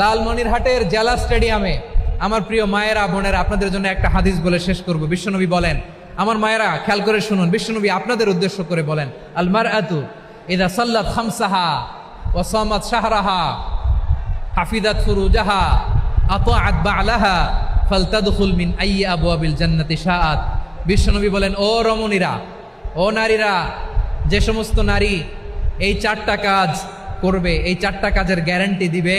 লালমনিরহাটের জেলা স্টেডিয়ামে আমার প্রিয় মায়েরা, বোনেরা, আপনাদের জন্য একটা হাদিস বলে শেষ করব। বিশ্বনবী বলেন, আমার মায়েরা, খেয়াল করে শুনুন, বিশ্বনবী আপনাদের উদ্দেশ্য করে বলেন আলমার আতু ইদা সাল্লাত খামসাহা ওসামাত শাহরাহা হাফিদাত ফুরুজাহা আতাআত বালাহা ফালতাদখুল মিন আইয়ি আবওয়াবিল জান্নাতি শাআত। বিশ্বনবী বলেন, ও রমণীরা, ও নারীরা, যে সমস্ত নারী এই চারটা কাজ করবে, এই চারটা কাজের গ্যারান্টি দিবে